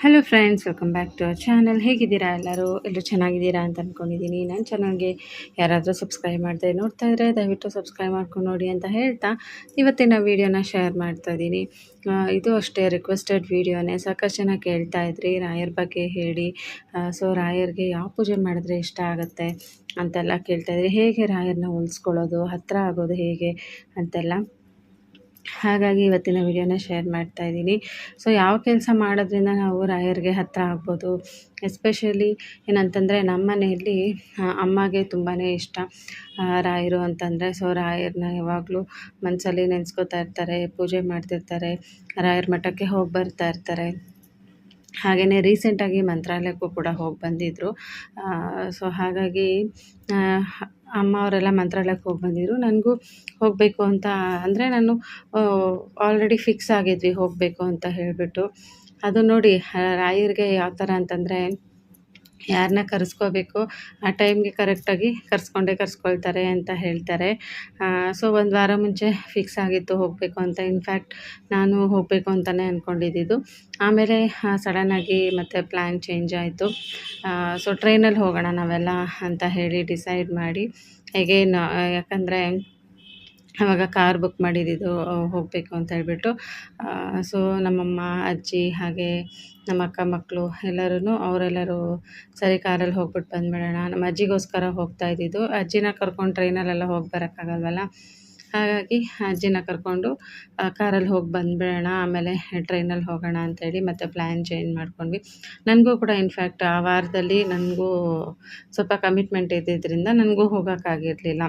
Hello friends welcome back to our channel ಹೇಗಿದ್ದೀರಾ ಎಲ್ಲರೂ? ಎಲ್ಲರೂ ಚೆನ್ನಾಗಿದ್ದೀರಾ ಅಂತ ಅಂದ್ಕೊಂಡಿದ್ದೀನಿ ನನ್ನ ಚಾನಲ್ಗೆ ಯಾರಾದರೂ ಸಬ್ಸ್ಕ್ರೈಬ್ ಮಾಡ್ತಾ ನೋಡ್ತಾ ಇದ್ದರೆ ದಯವಿಟ್ಟು ಸಬ್ಸ್ಕ್ರೈಬ್ ಮಾಡ್ಕೊಂಡು ನೋಡಿ ಅಂತ ಹೇಳ್ತಾ ಇವತ್ತಿನ ವೀಡಿಯೋನ ಶೇರ್ ಮಾಡ್ತಾ ಇದ್ದೀನಿ. ಇದು ಅಷ್ಟೇ ರಿಕ್ವೆಸ್ಟೆಡ್ ವೀಡಿಯೋನೇ ಸಾಕಷ್ಟು ಜನ ಕೇಳ್ತಾ ಇದ್ರಿ, ರಾಯರ್ ಬಗ್ಗೆ ಹೇಳಿ. ಸೊ ರಾಯರ್ಗೆ ಯಾವ ಪೂಜೆ ಮಾಡಿದ್ರೆ ಇಷ್ಟ ಆಗುತ್ತೆ ಅಂತೆಲ್ಲ ಕೇಳ್ತಾ ಇದ್ರಿ. ಹೇಗೆ ರಾಯರ್ನ ಉಳಿಸ್ಕೊಳ್ಳೋದು ಹತ್ತಿರ ಆಗೋದು ಹೇಗೆ ಅಂತೆಲ್ಲ. ಹಾಗಾಗಿ ಇವತ್ತಿನ ವಿಡಿಯೋನ ಶೇರ್ ಮಾಡ್ತಾ ಇದ್ದೀನಿ. ಸೊ ಯಾವ ಕೆಲಸ ಮಾಡೋದ್ರಿಂದ ನಾವು ರಾಯರ್ಗೆ ಹತ್ತಿರ ಆಗ್ಬೋದು. ಎಸ್ಪೆಷಲಿ ಏನಂತಂದರೆ ನಮ್ಮ ಮನೆಯಲ್ಲಿ ಅಮ್ಮಗೆ ತುಂಬಾ ಇಷ್ಟ ರಾಯರು ಅಂತಂದರೆ. ಸೊ ರಾಯರನ್ನ ಯಾವಾಗಲೂ ಮನಸ್ಸಲ್ಲಿ ನೆನೆಸ್ಕೋತಾ ಇರ್ತಾರೆ, ಪೂಜೆ ಮಾಡ್ತಿರ್ತಾರೆ, ರಾಯರ ಮಠಕ್ಕೆ ಹೋಗಿ ಬರ್ತಾ ಇರ್ತಾರೆ. ಹಾಗೆಯೇ ರೀಸೆಂಟಾಗಿ ಮಂತ್ರಾಲಯಕ್ಕೂ ಕೂಡ ಹೋಗಿ ಬಂದಿದ್ದರು ಸೊ ಹಾಗಾಗಿ ಅಮ್ಮ ಅವರೆಲ್ಲ ಮಂತ್ರಾಲಯಕ್ಕೆ ಹೋಗಿ ಬಂದಿದ್ರು. ನನಗೂ ಹೋಗಬೇಕು ಅಂತ, ಅಂದರೆ ನಾನು ಆಲ್ರೆಡಿ ಫಿಕ್ಸ್ ಆಗಿದ್ವಿ ಹೋಗಬೇಕು ಅಂತ ಹೇಳಿಬಿಟ್ಟು. ಅದು ನೋಡಿ ರಾಯರಿಗೆ ಯಾವ ಥರ ಅಂತಂದರೆ ಯಾರನ್ನ ಕರೆಸ್ಕೋಬೇಕು, ಆ ಟೈಮ್ಗೆ ಕರೆಕ್ಟಾಗಿ ಕರೆಸ್ಕೊಂಡೇ ಕರೆಸ್ಕೊಳ್ತಾರೆ ಅಂತ ಹೇಳ್ತಾರೆ. ಸೊ ಒಂದು ವಾರ ಮುಂಚೆ ಫಿಕ್ಸ್ ಆಗಿತ್ತು ಹೋಗಬೇಕು ಅಂತ. ಇನ್ಫ್ಯಾಕ್ಟ್ ನಾನು ಹೋಗಬೇಕು ಅಂತಲೇ ಅಂದ್ಕೊಂಡಿದ್ದು ಆಮೇಲೆ ಸಡನ್ನಾಗಿ ಮತ್ತು ಪ್ಲ್ಯಾನ್ ಚೇಂಜ್ ಆಯಿತು. ಸೊ ಟ್ರೈನಲ್ಲಿ ಹೋಗೋಣ ನಾವೆಲ್ಲ ಅಂತ ಹೇಳಿ ಡಿಸೈಡ್ ಮಾಡಿ. ಹೇಗೇನು ಯಾಕಂದರೆ ಆವಾಗ ಕಾರ್ ಬುಕ್ ಮಾಡಿದ್ದಿದ್ದು ಹೋಗಬೇಕು ಅಂತ ಹೇಳ್ಬಿಟ್ಟು ಸೊ ನಮ್ಮಮ್ಮ, ಅಜ್ಜಿ ಹಾಗೆ ನಮ್ಮ ಅಕ್ಕ ಮಕ್ಕಳು ಎಲ್ಲರೂ ಅವರೆಲ್ಲರೂ ಸರಿ ಕಾರಲ್ಲಿ ಹೋಗ್ಬಿಟ್ಟು ಬಂದ್ಬಿಡೋಣ. ನಮ್ಮ ಅಜ್ಜಿಗೋಸ್ಕರ ಹೋಗ್ತಾ ಇದ್ದಿದ್ದು. ಅಜ್ಜಿನ ಕರ್ಕೊಂಡು ಟ್ರೈನಲ್ಲೆಲ್ಲ ಹೋಗಿ ಬರೋಕ್ಕಾಗಲ್ವಲ್ಲ? ಹಾಗಾಗಿ ಅಜ್ಜಿನ ಕರ್ಕೊಂಡು ಕಾರಲ್ಲಿ ಹೋಗಿ ಬಂದುಬಿಡೋಣ, ಆಮೇಲೆ ಟ್ರೈನಲ್ಲಿ ಹೋಗೋಣ ಅಂತೇಳಿ ಮತ್ತೆ ಪ್ಲ್ಯಾನ್ ಚೇಂಜ್ ಮಾಡ್ಕೊಂಡ್ವಿ. ನನಗೂ ಕೂಡ ಇನ್ಫ್ಯಾಕ್ಟ್ ಆ ವಾರದಲ್ಲಿ ನನಗೂ ಸ್ವಲ್ಪ ಕಮಿಟ್ಮೆಂಟ್ ಇದ್ದಿದ್ದರಿಂದ ನನಗೂ ಹೋಗೋಕ್ಕಾಗಿರಲಿಲ್ಲ.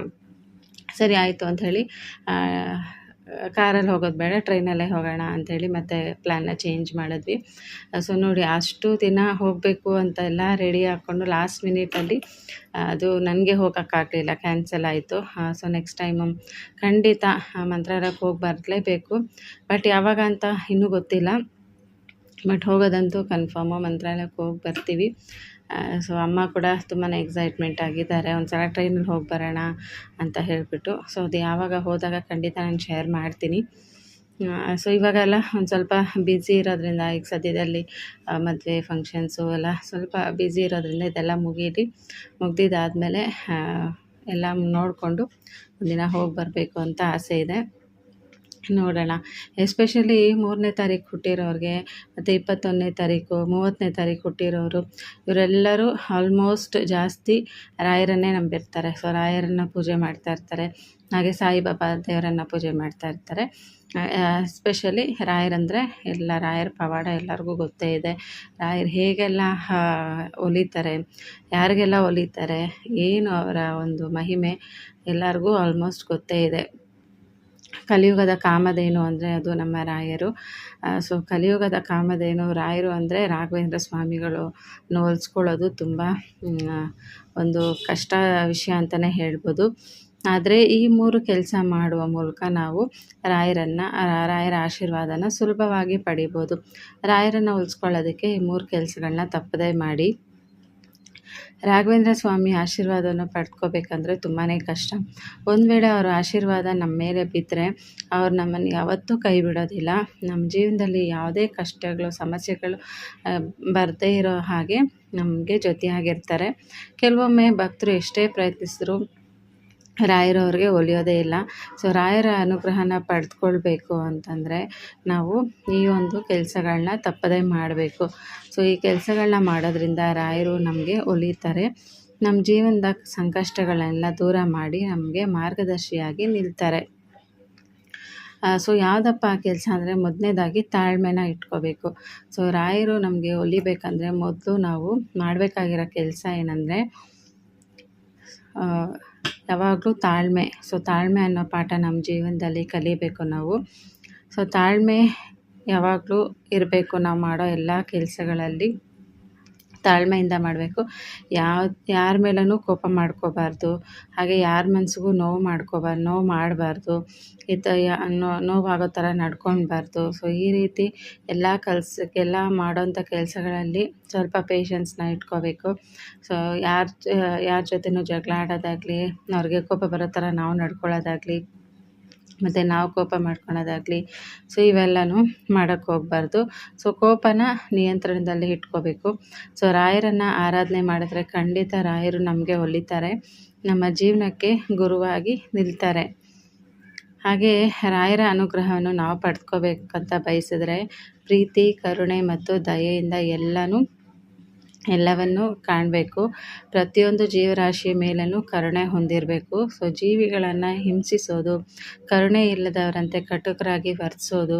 ಸರಿ ಆಯಿತು ಅಂಥೇಳಿ ಕಾರಲ್ಲಿ ಹೋಗೋದು ಬೇಡ, ಟ್ರೈನಲ್ಲೇ ಹೋಗೋಣ ಅಂಥೇಳಿ ಮತ್ತೆ ಪ್ಲ್ಯಾನ್ನ ಚೇಂಜ್ ಮಾಡಿದ್ವಿ. ಸೊ ನೋಡಿ, ಅಷ್ಟು ದಿನ ಹೋಗಬೇಕು ಅಂತ ಎಲ್ಲ ರೆಡಿ ಹಾಕ್ಕೊಂಡು ಲಾಸ್ಟ್ ಮಿನಿಟಲ್ಲಿ ಅದು ನನಗೆ ಹೋಗೋಕ್ಕಾಗಲಿಲ್ಲ ಕ್ಯಾನ್ಸಲ್ ಆಯಿತು. ಸೊ ನೆಕ್ಸ್ಟ್ ಟೈಮು ಖಂಡಿತ ಮಂತ್ರಾಲಯಕ್ಕೆ ಹೋಗಿ ಬರಲೇಬೇಕು. ಬಟ್ ಯಾವಾಗ ಅಂತ ಇನ್ನೂ ಗೊತ್ತಿಲ್ಲ. ಬಟ್ ಹೋಗೋದಂತೂ ಕನ್ಫರ್ಮು ಮಂತ್ರಾಲಯಕ್ಕೆ ಹೋಗಿ ಬರ್ತೀವಿ. ಸೊ ಅಮ್ಮ ಕೂಡ ತುಂಬಾ ಎಕ್ಸೈಟ್ಮೆಂಟ್ ಆಗಿದ್ದಾರೆ. ಒಂದು ಸಲ ಟ್ರೈನಲ್ಲಿ ಹೋಗಿ ಬರೋಣ ಅಂತ ಹೇಳಿಬಿಟ್ಟು. ಸೊ ಅದು ಯಾವಾಗ ಹೋದಾಗ ಖಂಡಿತ ನಾನು ಶೇರ್ ಮಾಡ್ತೀನಿ. ಸೊ ಇವಾಗೆಲ್ಲ ಒಂದು ಸ್ವಲ್ಪ ಬ್ಯುಸಿ ಇರೋದ್ರಿಂದ, ಈಗ ಸದ್ಯದಲ್ಲಿ ಮದುವೆ ಫಂಕ್ಷನ್ಸು ಎಲ್ಲ ಸ್ವಲ್ಪ ಬ್ಯುಸಿ ಇರೋದ್ರಿಂದ ಇದೆಲ್ಲ ಮುಗೀಲಿ ಮುಗ್ದಿದ್ದಾದಮೇಲೆ ಎಲ್ಲ ನೋಡಿಕೊಂಡು ಒಂದಿನ ಹೋಗಿ ಬರಬೇಕು ಅಂತ ಆಸೆ ಇದೆ. ನೋಡೋಣ. ಎಸ್ಪೆಷಲಿ ಮೂರನೇ ತಾರೀಕು ಹುಟ್ಟಿರೋರಿಗೆ, ಮತ್ತು ಇಪ್ಪತ್ತೊಂದನೇ ತಾರೀಕು, ಮೂವತ್ತನೇ ತಾರೀಕು ಹುಟ್ಟಿರೋರು, ಇವರೆಲ್ಲರೂ ಆಲ್ಮೋಸ್ಟ್ ಜಾಸ್ತಿ ರಾಯರನ್ನೇ ನಂಬಿರ್ತಾರೆ. ಸೊ ರಾಯರನ್ನು ಪೂಜೆ ಮಾಡ್ತಾ ಇರ್ತಾರೆ. ಹಾಗೆ ಸಾಯಿಬಾಬಾ ದೇವರನ್ನು ಪೂಜೆ ಮಾಡ್ತಾ ಇರ್ತಾರೆ. ಎಸ್ಪೆಷಲಿ ರಾಯರಂದರೆ ಎಲ್ಲ, ರಾಯರ ಪವಾಡ ಎಲ್ಲರಿಗೂ ಗೊತ್ತೇ ಇದೆ. ರಾಯರು ಹೇಗೆಲ್ಲ ಒಲಿತಾರೆ, ಯಾರಿಗೆಲ್ಲ ಒಲಿತಾರೆ, ಏನು ಅವರ ಒಂದು ಮಹಿಮೆ ಎಲ್ಲರಿಗೂ ಆಲ್ಮೋಸ್ಟ್ ಗೊತ್ತೇ ಇದೆ. ಕಲಿಯುಗದ ಕಾಮಧೇನು ಅಂದರೆ ಅದು ನಮ್ಮ ರಾಯರು. ಸೊ ಕಲಿಯುಗದ ಕಾಮಧೇನು ರಾಯರು ಅಂದರೆ ರಾಘವೇಂದ್ರ ಸ್ವಾಮಿಗಳು ನೋಲ್ಸ್ಕೊಳ್ಳೋದು ತುಂಬ ಒಂದು ಕಷ್ಟ ವಿಷಯ ಅಂತಲೇ ಹೇಳ್ಬೋದು. ಆದರೆ ಈ ಮೂರು ಕೆಲಸ ಮಾಡುವ ಮೂಲಕ ನಾವು ರಾಯರನ್ನು ರಾಯರ ಆಶೀರ್ವಾದನ ಸುಲಭವಾಗಿ ಪಡಿಬೋದು. ರಾಯರನ್ನು ಉಳಿಸ್ಕೊಳ್ಳೋದಕ್ಕೆ ಈ ಮೂರು ಕೆಲಸಗಳನ್ನ ತಪ್ಪದೇ ಮಾಡಿ. ರಾಘವೇಂದ್ರ ಸ್ವಾಮಿ ಆಶೀರ್ವಾದವನ್ನು ಪಡ್ಕೋಬೇಕಂದ್ರೆ ತುಂಬಾ ಕಷ್ಟ. ಒಂದು ವೇಳೆ ಅವರ ಆಶೀರ್ವಾದ ನಮ್ಮ ಮೇಲೆ ಬಿದ್ದರೆ ಅವ್ರು ನಮ್ಮನ್ನು ಯಾವತ್ತೂ ಕೈ ಬಿಡೋದಿಲ್ಲ. ನಮ್ಮ ಜೀವನದಲ್ಲಿ ಯಾವುದೇ ಕಷ್ಟಗಳು, ಸಮಸ್ಯೆಗಳು ಬರದೇ ಇರೋ ಹಾಗೆ ನಮಗೆ ಜೊತೆಯಾಗಿರ್ತಾರೆ. ಕೆಲವೊಮ್ಮೆ ಭಕ್ತರು ಎಷ್ಟೇ ಪ್ರಯತ್ನಿಸಿದ್ರು ರಾಯರವ್ರಿಗೆ ಒಲಿಯೋದೇ ಇಲ್ಲ. ಸೊ ರಾಯರ ಅನುಗ್ರಹನ ಪಡೆದುಕೊಳ್ಬೇಕು ಅಂತಂದರೆ ನಾವು ಈ ಒಂದು ಕೆಲಸಗಳನ್ನ ತಪ್ಪದೇ ಮಾಡಬೇಕು. ಸೊ ಈ ಕೆಲಸಗಳನ್ನ ಮಾಡೋದ್ರಿಂದ ರಾಯರು ನಮಗೆ ಒಲಿತಾರೆ. ನಮ್ಮ ಜೀವನದ ಸಂಕಷ್ಟಗಳನ್ನೆಲ್ಲ ದೂರ ಮಾಡಿ ನಮಗೆ ಮಾರ್ಗದರ್ಶಿಯಾಗಿ ನಿಲ್ತಾರೆ. ಸೊ ಯಾವುದಪ್ಪ ಕೆಲಸ ಅಂದರೆ ಮೊದಲನೇದಾಗಿ ತಾಳ್ಮೆನ ಇಟ್ಕೋಬೇಕು. ಸೊ ರಾಯರು ನಮಗೆ ಒಲಿಬೇಕಂದ್ರೆ ಮೊದಲು ನಾವು ಮಾಡಬೇಕಾಗಿರೋ ಕೆಲಸ ಏನಂದರೆ ಯಾವಾಗಲೂ ತಾಳ್ಮೆ. ಸೊ ತಾಳ್ಮೆ ಅನ್ನೋ ಪಾಠ ನಮ್ಮ ಜೀವನದಲ್ಲಿ ಕಲಿಬೇಕು ನಾವು. ಸೊ ತಾಳ್ಮೆ ಯಾವಾಗಲೂ ಇರಬೇಕು. ನಾವು ಮಾಡೋ ಎಲ್ಲ ಕೆಲಸಗಳಲ್ಲಿ. ತಾಳ್ಮೆಯಿಂದ ಮಾಡಬೇಕು. ಯಾವ, ಯಾರ ಮೇಲೂ ಕೋಪ ಮಾಡ್ಕೋಬಾರ್ದು. ಹಾಗೆ ಯಾರ ಮನಸ್ಸಿಗೂ ನೋವು ಮಾಡ್ಕೋಬಾರ್ದು ನೋವು ಮಾಡಬಾರ್ದು. ಈ ನೋ, ನೋವಾಗೋ ಥರ ನಡ್ಕೊಳ್ಬಾರ್ದು ಸೊ ಈ ರೀತಿ ಎಲ್ಲ ಕೆಲಸಕ್ಕೆಲ್ಲ ಮಾಡೋಂಥ ಕೆಲಸಗಳಲ್ಲಿ ಸ್ವಲ್ಪ ಪೇಷನ್ಸ್ನ ಇಟ್ಕೋಬೇಕು. ಸೊ ಯಾರ ಯಾರ ಜೊತೆನೂ ಜಗಳ ಆಡೋದಾಗಲಿ, ಅವ್ರಿಗೆ ಕೋಪ ಬರೋ ಥರ ನಾವು ನಡ್ಕೊಳ್ಳೋದಾಗಲಿ ಮತ್ತು ನಾವು ಕೋಪ ಮಾಡ್ಕೊಳೋದಾಗಲಿ, ಸೊ ಇವೆಲ್ಲನೂ ಮಾಡೋಕ್ಕೆ ಹೋಗ್ಬಾರ್ದು. ಸೊ ಕೋಪನ ನಿಯಂತ್ರಣದಲ್ಲಿ ಇಟ್ಕೋಬೇಕು. ಸೊ ರಾಯರನ್ನು ಆರಾಧನೆ ಮಾಡಿದ್ರೆ ಖಂಡಿತ ರಾಯರು ನಮಗೆ ಒಲಿತಾರೆ. ನಮ್ಮ ಜೀವನಕ್ಕೆ ಗುರುವಾಗಿ ನಿಲ್ತಾರೆ. ಹಾಗೆ ರಾಯರ ಅನುಗ್ರಹವನ್ನು ನಾವು ಪಡ್ಕೋಬೇಕಂತ ಬಯಸಿದ್ರೆ, ಪ್ರೀತಿ, ಕರುಣೆ ಮತ್ತು ದಯೆಯಿಂದ ಎಲ್ಲನೂ ಎಲ್ಲವನ್ನು ಕಾಣಬೇಕು. ಪ್ರತಿಯೊಂದು ಜೀವರಾಶಿಯ ಮೇಲೂ ಕರುಣೆ ಹೊಂದಿರಬೇಕು. ಸೊ ಜೀವಿಗಳನ್ನು ಹಿಂಸಿಸೋದು, ಕರುಣೆ ಇಲ್ಲದವರಂತೆ ಕಟುಕರಾಗಿ ವರ್ತಿಸೋದು,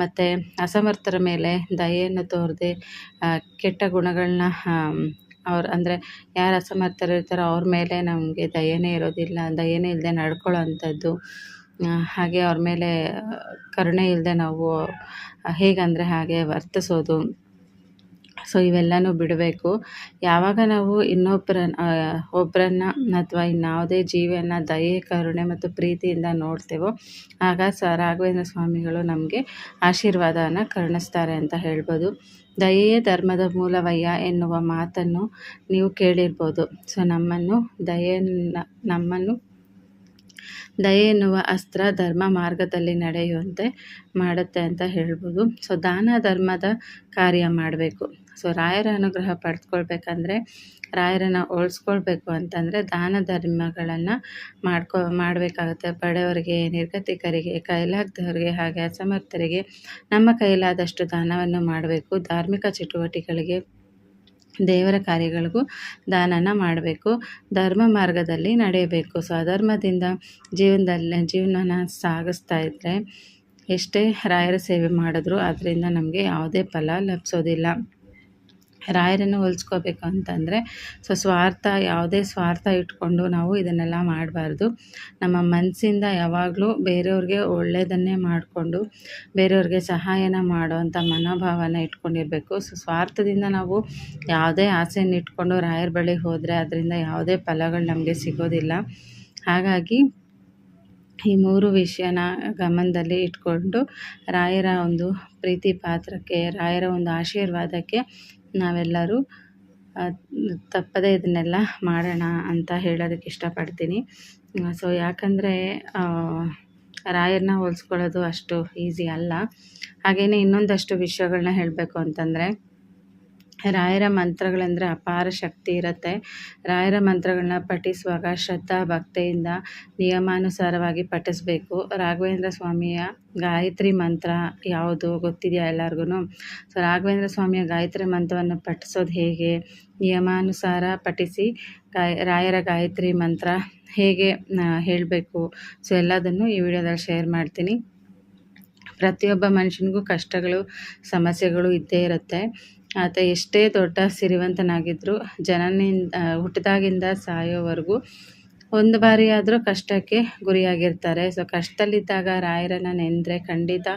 ಮತ್ತು ಅಸಮರ್ಥರ ಮೇಲೆ ದಯೆಯನ್ನು ತೋರದೆ ಕೆಟ್ಟ ಗುಣಗಳನ್ನ ಅವ್ರು, ಅಂದರೆ ಯಾರು ಅಸಮರ್ಥರಿರ್ತಾರೋ ಅವ್ರ ಮೇಲೆ ನಮಗೆ ದಯೆನೇ ಇರೋದಿಲ್ಲ, ದಯೆನೇ ಇಲ್ಲದೆ ನಡ್ಕೊಳ್ಳೋ ಅಂಥದ್ದು ಹಾಗೆ ಅವ್ರ ಮೇಲೆ ಕರುಣೆ ಇಲ್ಲದೆ ನಾವು ಹೇಗಂದರೆ ಹಾಗೆ ವರ್ತಿಸೋದು. ಸೊ ಇವೆಲ್ಲನೂ ಬಿಡಬೇಕು. ಯಾವಾಗ ನಾವು ಇನ್ನೊಬ್ಬರನ್ನ ಒಬ್ಬರನ್ನ ಅಥವಾ ಇನ್ಯಾವುದೇ ಜೀವಿಯನ್ನು ದಯೆ, ಕರುಣೆ ಮತ್ತು ಪ್ರೀತಿಯಿಂದ ನೋಡ್ತೇವೋ, ಆಗ ಸ ರಾಘವೇಂದ್ರ ಸ್ವಾಮಿಗಳು ನಮಗೆ ಆಶೀರ್ವಾದನ ಕರುಣಿಸ್ತಾರೆ ಅಂತ ಹೇಳ್ಬೋದು. ದಯೆಯೇ ಧರ್ಮದ ಮೂಲವಯ್ಯ ಎನ್ನುವ ಮಾತನ್ನು ನೀವು ಕೇಳಿರ್ಬೋದು. ಸೊ ನಮ್ಮನ್ನು ದಯೆಯನ್ನು, ನಮ್ಮನ್ನು ದಯೆ ಎನ್ನುವ ಅಸ್ತ್ರ ಧರ್ಮ ಮಾರ್ಗದಲ್ಲಿ ನಡೆಯುವಂತೆ ಮಾಡುತ್ತೆ ಅಂತ ಹೇಳ್ಬೋದು. ಸೊ ದಾನ ಧರ್ಮದ ಕಾರ್ಯ ಮಾಡಬೇಕು. ಸೊ ರಾಯರ ಅನುಗ್ರಹ ಪಡೆದುಕೊಳ್ಬೇಕಂದ್ರೆ ರಾಯರನ್ನು ಉಳಿಸ್ಕೊಳ್ಬೇಕು ಅಂತಂದರೆ ದಾನ ಧರ್ಮಗಳನ್ನು ಮಾಡ್ಕೊ, ಮಾಡಬೇಕಾಗುತ್ತೆ. ಬಡವರಿಗೆ, ನಿರ್ಗತಿಕರಿಗೆ, ಕೈಲಾಗದವರಿಗೆ ಹಾಗೆ ಅಸಮರ್ಥರಿಗೆ ನಮ್ಮ ಕೈಲಾದಷ್ಟು ದಾನವನ್ನು ಮಾಡಬೇಕು. ಧಾರ್ಮಿಕ ಚಟುವಟಿಕೆಗಳಿಗೆ, ದೇವರ ಕಾರ್ಯಗಳಿಗೂ ದಾನನ ಮಾಡಬೇಕು. ಧರ್ಮ ಮಾರ್ಗದಲ್ಲಿ ನಡೆಯಬೇಕು. ಸೊ ಅಧರ್ಮದಿಂದ ಜೀವನದಲ್ಲಿ, ಜೀವನನ ಸಾಗಿಸ್ತಾ ಇದ್ದರೆ ಎಷ್ಟೇ ರಾಯರ ಸೇವೆ ಮಾಡಿದ್ರು, ಅದರಿಂದ ನಮಗೆ ಯಾವುದೇ ಫಲ ಲಭಿಸೋದಿಲ್ಲ. ರಾಯರನ್ನು ಹೋಲಿಸ್ಕೋಬೇಕು ಅಂತಂದರೆ ಸೊ ಸ್ವಾರ್ಥ, ಯಾವುದೇ ಸ್ವಾರ್ಥ ಇಟ್ಕೊಂಡು ನಾವು ಇದನ್ನೆಲ್ಲ ಮಾಡಬಾರ್ದು. ನಮ್ಮ ಮನಸ್ಸಿಂದ ಯಾವಾಗಲೂ ಬೇರೆಯವ್ರಿಗೆ ಒಳ್ಳೆಯದನ್ನೇ ಮಾಡಿಕೊಂಡು, ಬೇರೆಯವ್ರಿಗೆ ಸಹಾಯನ ಮಾಡೋವಂಥ ಮನೋಭಾವನ ಇಟ್ಕೊಂಡಿರಬೇಕು. ಸೊ ಸ್ವಾರ್ಥದಿಂದ ನಾವು ಯಾವುದೇ ಆಸೆಯನ್ನು ಇಟ್ಕೊಂಡು ರಾಯರ ಬಳಿ ಹೋದರೆ ಅದರಿಂದ ಯಾವುದೇ ಫಲಗಳು ನಮಗೆ ಸಿಗೋದಿಲ್ಲ. ಹಾಗಾಗಿ ಈ ಮೂರು ವಿಷಯನ ಗಮನದಲ್ಲಿ ಇಟ್ಕೊಂಡು ರಾಯರ ಒಂದು ಪ್ರೀತಿ ಪಾತ್ರಕ್ಕೆ, ರಾಯರ ಒಂದು ಆಶೀರ್ವಾದಕ್ಕೆ ನಾವೆಲ್ಲರೂ ತಪ್ಪದೇ ಇದನ್ನೆಲ್ಲ ಮಾಡೋಣ ಅಂತ ಹೇಳೋದಕ್ಕೆ ಇಷ್ಟಪಡ್ತೀನಿ. ಸೊ, ಯಾಕಂದರೆ ರಾಯರನ್ನ ಹೋಲಿಸ್ಕೊಳ್ಳೋದು ಅಷ್ಟು ಈಸಿ ಅಲ್ಲ. ಹಾಗೆಯೇ ಇನ್ನೊಂದಷ್ಟು ವಿಷಯಗಳನ್ನ ಹೇಳಬೇಕು ಅಂತಂದರೆ ರಾಯರ ಮಂತ್ರಗಳಂದರೆ ಅಪಾರ ಶಕ್ತಿ ಇರುತ್ತೆ. ರಾಯರ ಮಂತ್ರಗಳನ್ನ ಪಠಿಸುವಾಗ ಶ್ರದ್ಧಾ, ಭಕ್ತಿಯಿಂದ ನಿಯಮಾನುಸಾರವಾಗಿ ಪಠಿಸಬೇಕು. ರಾಘವೇಂದ್ರ ಸ್ವಾಮಿಯ ಗಾಯತ್ರಿ ಮಂತ್ರ ಯಾವುದು ಗೊತ್ತಿದೆಯಾ ಎಲ್ಲರಿಗೂ ಸೊ ರಾಘವೇಂದ್ರ ಸ್ವಾಮಿಯ ಗಾಯತ್ರಿ ಮಂತ್ರವನ್ನು ಪಠಿಸೋದು ಹೇಗೆ? ನಿಯಮಾನುಸಾರ ಪಠಿಸಿ ಗಾಯ, ರಾಯರ ಗಾಯತ್ರಿ ಮಂತ್ರ ಹೇಗೆ ಹೇಳಬೇಕು? ಸೊ ಎಲ್ಲದನ್ನು ಈ ವಿಡಿಯೋದಲ್ಲಿ ಶೇರ್ ಮಾಡ್ತೀನಿ. ಪ್ರತಿಯೊಬ್ಬ ಮನುಷ್ಯನಿಗೂ ಕಷ್ಟಗಳು, ಸಮಸ್ಯೆಗಳು ಇದ್ದೇ ಇರುತ್ತೆ. ಆತ ಎಷ್ಟೇ ದೊಡ್ಡ ಸಿರಿವಂತನಾಗಿದ್ದರೂ ಜನನಿಂದ ಹುಟ್ಟಿದಾಗಿಂದ ಸಾಯೋವರೆಗೂ ಒಂದು ಬಾರಿ ಆದರೂ ಕಷ್ಟಕ್ಕೆ ಗುರಿಯಾಗಿರ್ತಾರೆ. ಸೊ ಕಷ್ಟದಲ್ಲಿದ್ದಾಗ ರಾಯರನ್ನು ನೆಂದರೆ ಖಂಡಿತ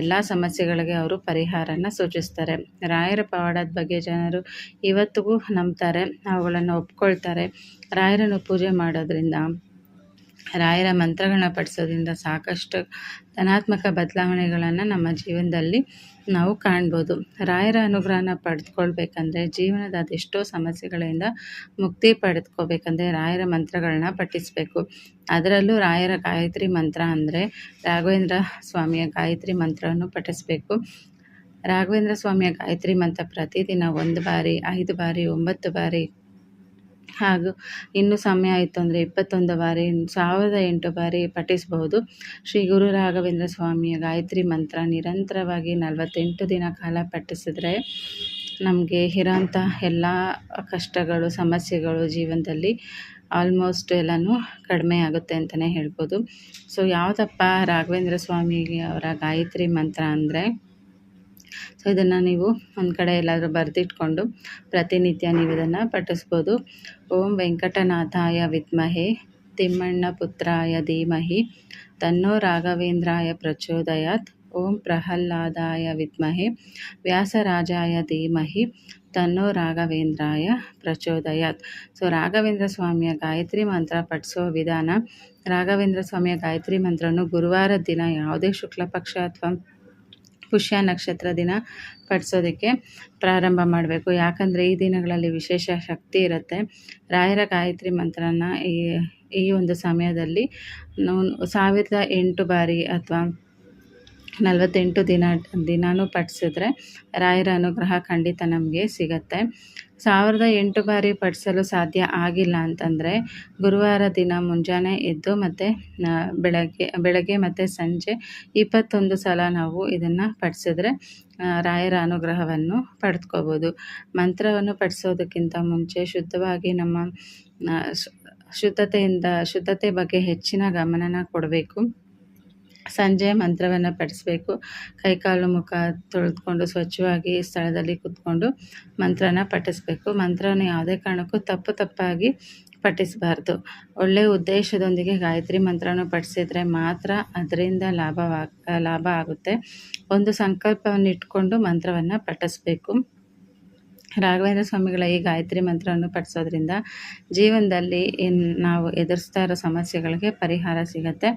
ಎಲ್ಲ ಸಮಸ್ಯೆಗಳಿಗೆ ಅವರು ಪರಿಹಾರನ ಸೂಚಿಸ್ತಾರೆ. ರಾಯರ ಪವಾಡದ ಬಗ್ಗೆ ಜನರು ಇವತ್ತಿಗೂ ನಂಬ್ತಾರೆ, ಅವುಗಳನ್ನು ಒಪ್ಕೊಳ್ತಾರೆ. ರಾಯರನ್ನು ಪೂಜೆ ಮಾಡೋದ್ರಿಂದ ರಾಯರ ಮಂತ್ರಗಳನ್ನ ಪಠಿಸೋದ್ರಿಂದ ಸಾಕಷ್ಟು ಧನಾತ್ಮಕ ಬದಲಾವಣೆಗಳನ್ನು ನಮ್ಮ ಜೀವನದಲ್ಲಿ ನಾವು ಕಾಣ್ಬೋದು. ರಾಯರ ಅನುಗ್ರಹನ ಪಡೆದುಕೊಳ್ಬೇಕಂದ್ರೆ ಜೀವನದ ಅದೆಷ್ಟೋ ಸಮಸ್ಯೆಗಳಿಂದ ಮುಕ್ತಿ ಪಡೆದುಕೋಬೇಕಂದ್ರೆ ರಾಯರ ಮಂತ್ರಗಳನ್ನ ಪಠಿಸಬೇಕು. ಅದರಲ್ಲೂ ರಾಯರ ಗಾಯತ್ರಿ ಮಂತ್ರ ಅಂದರೆ ರಾಘವೇಂದ್ರ ಸ್ವಾಮಿಯ ಗಾಯತ್ರಿ ಮಂತ್ರವನ್ನು ಪಠಿಸಬೇಕು. ರಾಘವೇಂದ್ರ ಸ್ವಾಮಿಯ ಗಾಯತ್ರಿ ಮಂತ್ರ ಪ್ರತಿದಿನ ಒಂದು ಬಾರಿ, ಐದು ಬಾರಿ, ಒಂಬತ್ತು ಬಾರಿ ಹಾಗೂ ಇನ್ನು ಸಮಯ ಆಯಿತು ಅಂದರೆ ಇಪ್ಪತ್ತೊಂದು ಬಾರಿ, ಸಾವಿರದ ಎಂಟು ಬಾರಿ ಪಠಿಸಬಹುದು. ಶ್ರೀ ಗುರು ರಾಘವೇಂದ್ರ ಸ್ವಾಮಿಯ ಗಾಯತ್ರಿ ಮಂತ್ರ ನಿರಂತರವಾಗಿ ನಲವತ್ತೆಂಟು ದಿನ ಕಾಲ ಪಠಿಸಿದ್ರೆ ನಮಗೆ ಇರೋಂಥ ಎಲ್ಲ ಕಷ್ಟಗಳು, ಸಮಸ್ಯೆಗಳು ಜೀವನದಲ್ಲಿ ಆಲ್ಮೋಸ್ಟ್ ಎಲ್ಲನೂ ಕಡಿಮೆ ಆಗುತ್ತೆ ಅಂತಲೇ ಹೇಳ್ಬೋದು. ಸೊ ಯಾವುದಪ್ಪ ರಾಘವೇಂದ್ರ ಸ್ವಾಮಿ ಅವರ ಗಾಯತ್ರಿ ಮಂತ್ರ ಅಂದರೆ ಸೊ ಇದನ್ನು ನೀವು ಒಂದು ಕಡೆ ಎಲ್ಲಾದರೂ ಬರೆದಿಟ್ಕೊಂಡು ಪ್ರತಿನಿತ್ಯ ನೀವು ಇದನ್ನು ಪಠಿಸ್ಬೋದು. ಓಂ ವೆಂಕಟನಾಥಾಯ ವಿದ್ಮಹೆ, ತಿಮ್ಮಣ್ಣ ಪುತ್ರಾಯ ಧೀಮಹಿ, ತನ್ನೋ ರಾಘವೇಂದ್ರಾಯ ಪ್ರಚೋದಯಾತ್, ಓಂ ಪ್ರಹ್ಲಾದಾಯ ವಿದ್ಮಹೆ, ವ್ಯಾಸರಾಜಾಯ ಧೀಮಹಿ, ತನ್ನೋ ರಾಘವೇಂದ್ರಾಯ ಪ್ರಚೋದಯಾತ್. ಸೊ ರಾಘವೇಂದ್ರ ಸ್ವಾಮಿಯ ಗಾಯತ್ರಿ ಮಂತ್ರ ಪಠಿಸೋ ವಿಧಾನ, ರಾಘವೇಂದ್ರ ಸ್ವಾಮಿಯ ಗಾಯತ್ರಿ ಮಂತ್ರವನ್ನು ಗುರುವಾರ ದಿನ ಯಾವುದೇ ಶುಕ್ಲ ಪಕ್ಷ ಅಥವಾ ಪುಷ್ಯ ನಕ್ಷತ್ರ ದಿನ ಪಡಿಸೋದಕ್ಕೆ ಪ್ರಾರಂಭ ಮಾಡಬೇಕು. ಯಾಕಂದರೆ ಈ ದಿನಗಳಲ್ಲಿ ವಿಶೇಷ ಶಕ್ತಿ ಇರುತ್ತೆ. ರಾಯರ ಗಾಯತ್ರಿ ಮಂತ್ರನ ಈ ಈ ಒಂದು ಸಮಯದಲ್ಲಿ ಸಾವಿರದ ಎಂಟು ಬಾರಿ ಅಥವಾ ನಲವತ್ತೆಂಟು ದಿನ, ದಿನಾನೂ ಪಠಿಸಿದ್ರೆ ರಾಯರ ಅನುಗ್ರಹ ಖಂಡಿತ ನಮಗೆ ಸಿಗತ್ತೆ. ಸಾವಿರದ ಎಂಟು ಬಾರಿ ಪಠಿಸಲು ಸಾಧ್ಯ ಆಗಿಲ್ಲ ಅಂತಂದರೆ ಗುರುವಾರ ದಿನ ಮುಂಜಾನೆ ಎದ್ದು ಮತ್ತು ಬೆಳಗ್ಗೆ ಬೆಳಗ್ಗೆ ಮತ್ತು ಸಂಜೆ ಇಪ್ಪತ್ತೊಂದು ಸಲ ನಾವು ಇದನ್ನು ಪಠಿಸಿದ್ರೆ ರಾಯರ ಅನುಗ್ರಹವನ್ನು ಪಡೆದುಕೋಬೋದು ಮಂತ್ರವನ್ನು ಪಠಿಸೋದಕ್ಕಿಂತ ಮುಂಚೆ ಶುದ್ಧವಾಗಿ ನಮ್ಮ ಶುದ್ಧತೆಯಿಂದ, ಶುದ್ಧತೆ ಬಗ್ಗೆ ಹೆಚ್ಚಿನ ಗಮನನ ಕೊಡಬೇಕು. ಸಂಜೆ ಮಂತ್ರವನ್ನು ಪಠಿಸಬೇಕು. ಕೈಕಾಲು ಮುಖ ತೊಳೆದುಕೊಂಡು ಸ್ವಚ್ಛವಾಗಿ ಸ್ಥಳದಲ್ಲಿ ಕೂತ್ಕೊಂಡು ಮಂತ್ರನ ಪಠಿಸಬೇಕು. ಮಂತ್ರವನ್ನು ಯಾವುದೇ ಕಾರಣಕ್ಕೂ ತಪ್ಪು ತಪ್ಪಾಗಿ ಪಠಿಸಬಾರ್ದು. ಒಳ್ಳೆಯ ಉದ್ದೇಶದೊಂದಿಗೆ ಗಾಯತ್ರಿ ಮಂತ್ರವನ್ನು ಪಠಿಸಿದರೆ ಮಾತ್ರ ಅದರಿಂದ ಲಾಭವಾಗ ಲಾಭ ಆಗುತ್ತೆ. ಒಂದು ಸಂಕಲ್ಪವನ್ನು ಇಟ್ಕೊಂಡು ಮಂತ್ರವನ್ನು ಪಠಿಸ್ಬೇಕು. ರಾಘವೇಂದ್ರ ಸ್ವಾಮಿಗಳ ಈ ಗಾಯತ್ರಿ ಮಂತ್ರವನ್ನು ಪಠಿಸೋದ್ರಿಂದ ಜೀವನದಲ್ಲಿ ಏನು ನಾವು ಎದುರಿಸ್ತಾ ಇರೋ ಸಮಸ್ಯೆಗಳಿಗೆ ಪರಿಹಾರ ಸಿಗುತ್ತೆ.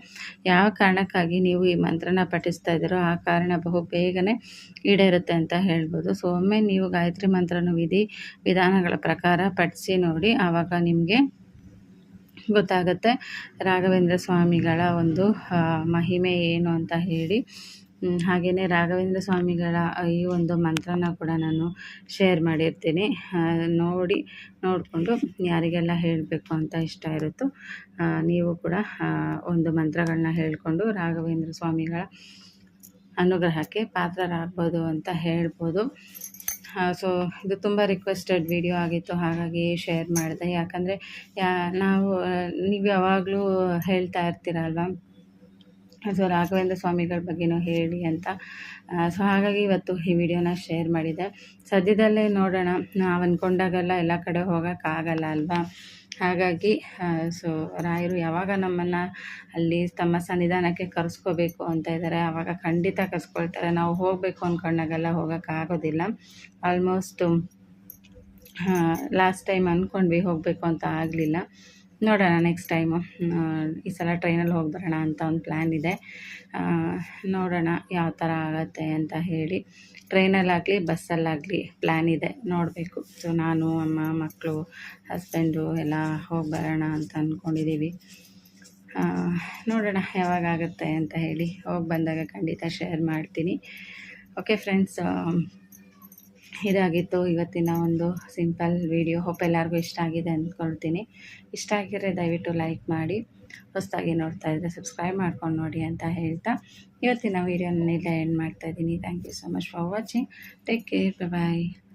ಯಾವ ಕಾರಣಕ್ಕಾಗಿ ನೀವು ಈ ಮಂತ್ರನ ಪಠಿಸ್ತಾ ಇದ್ದೀರೋ ಆ ಕಾರಣ ಬಹು ಬೇಗನೆ ಈಡೇರುತ್ತೆ ಅಂತ ಹೇಳ್ಬೋದು. ಸೊ, ಒಮ್ಮೆ ನೀವು ಗಾಯತ್ರಿ ಮಂತ್ರನ ವಿಧಿ, ವಿಧಾನಗಳ ಪ್ರಕಾರ ಪಠಿಸಿ ನೋಡಿ, ಆವಾಗ ನಿಮಗೆ ಗೊತ್ತಾಗುತ್ತೆ ರಾಘವೇಂದ್ರ ಸ್ವಾಮಿಗಳ ಒಂದು ಮಹಿಮೆ ಏನು ಅಂತ ಹೇಳಿ. ಹಾಗೆಯೇ ರಾಘವೇಂದ್ರ ಸ್ವಾಮಿಗಳ ಈ ಒಂದು ಮಂತ್ರನ ಕೂಡ ನಾನು ಶೇರ್ ಮಾಡಿರ್ತೀನಿ. ನೋಡಿ, ನೋಡಿಕೊಂಡು ಯಾರಿಗೆಲ್ಲ ಹೇಳಬೇಕು ಅಂತ ಇಷ್ಟ ಇರುತ್ತೋ ನೀವು ಕೂಡ ಒಂದು ಮಂತ್ರಗಳನ್ನ ಹೇಳಿಕೊಂಡು ರಾಘವೇಂದ್ರ ಸ್ವಾಮಿಗಳ ಅನುಗ್ರಹಕ್ಕೆ ಪಾತ್ರರಾಗ್ಬೋದು ಅಂತ ಹೇಳ್ಬೋದು. ಸೊ ಇದು ತುಂಬ ರಿಕ್ವೆಸ್ಟೆಡ್ ವಿಡಿಯೋ ಆಗಿತ್ತು, ಹಾಗಾಗಿ ಶೇರ್ ಮಾಡಿದೆ. ಯಾಕಂದರೆ, ಯಾ, ನಾವು ನೀವು ಯಾವಾಗಲೂ ಹೇಳ್ತಾ ಇರ್ತೀರಲ್ವ? ಸೊ ರಾಘವೇಂದ್ರ ಸ್ವಾಮಿಗಳ ಬಗ್ಗೆನೂ ಹೇಳಿ ಅಂತ. ಸೊ ಹಾಗಾಗಿ ಇವತ್ತು ಈ ವಿಡಿಯೋನ ಶೇರ್ ಮಾಡಿದೆ. ಸದ್ಯದಲ್ಲೇ ನೋಡೋಣ. ನಾವು ಅಂದ್ಕೊಂಡಾಗೆಲ್ಲ ಎಲ್ಲ ಕಡೆ ಹೋಗೋಕ್ಕಾಗಲ್ಲ ಅಲ್ವಾ? ಹಾಗಾಗಿ ಸೊ ರಾಯರು ಯಾವಾಗ ನಮ್ಮನ್ನು ಅಲ್ಲಿ ತಮ್ಮ ಸನ್ನಿಧಾನಕ್ಕೆ ಕರೆಸ್ಕೋಬೇಕು ಅಂತ ಇದ್ದಾರೆ ಆವಾಗ ಖಂಡಿತ ಕರೆಸ್ಕೊಳ್ತಾರೆ. ನಾವು ಹೋಗಬೇಕು ಅಂದ್ಕೊಂಡಾಗೆಲ್ಲ ಹೋಗೋಕ್ಕಾಗೋದಿಲ್ಲ. ಆಲ್ಮೋಸ್ಟು ಲಾಸ್ಟ್ ಟೈಮ್ ಅಂದ್ಕೊಂಡ್ವಿ ಹೋಗಬೇಕು ಅಂತ ಆಗಲಿಲ್ಲ. ನೋಡೋಣ ನೆಕ್ಸ್ಟ್ ಟೈಮು ಈ ಸಲ ಟ್ರೈನಲ್ಲಿ ಹೋಗಿ ಬರೋಣ ಅಂತ ಒಂದು ಪ್ಲ್ಯಾನ್ ಇದೆ. ನೋಡೋಣ ಯಾವ ಥರ ಆಗುತ್ತೆ ಅಂತ ಹೇಳಿ. ಟ್ರೈನಲ್ಲಾಗಲಿ ಬಸ್ಸಲ್ಲಾಗಲಿ ಪ್ಲ್ಯಾನ್ ಇದೆ. ನೋಡಬೇಕು. ಸೊ ನಾನು, ಅಮ್ಮ ಮಕ್ಕಳು ಹಸ್ಬೆಂಡು ಎಲ್ಲ ಹೋಗಿ ಬರೋಣ ಅಂತ ಅಂದ್ಕೊಂಡಿದ್ದೀವಿ ನೋಡೋಣ ಯಾವಾಗ ಆಗುತ್ತೆ ಅಂತ ಹೇಳಿ. ಹೋಗಿ ಬಂದಾಗ ಖಂಡಿತ ಶೇರ್ ಮಾಡ್ತೀನಿ. ಓಕೆ ಫ್ರೆಂಡ್ಸ್ ಇದಾಗಿತ್ತು. ಇವತ್ತಿನ ಒಂದು ಸಿಂಪಲ್ ವಿಡಿಯೋ. ಹೋಪ್ ಎಲ್ಲರಿಗೂ ಇಷ್ಟ ಆಗಿದೆ ಅಂದ್ಕೊಳ್ತೀನಿ ಇಷ್ಟ ಆಗಿದ್ರೆ ದಯವಿಟ್ಟು ಲೈಕ್ ಮಾಡಿ. ಹೊಸದಾಗಿ ನೋಡ್ತಾ ಇದ್ದರೆ ಸಬ್ಸ್ಕ್ರೈಬ್ ಮಾಡ್ಕೊಂಡು ನೋಡಿ ಅಂತ ಹೇಳ್ತಾ. ಇವತ್ತಿನ ವೀಡಿಯೋನ ಇಲ್ಲೇ ಎಂಡ್ ಮಾಡ್ತಾಯಿದ್ದೀನಿ thank you so much for watching take care bye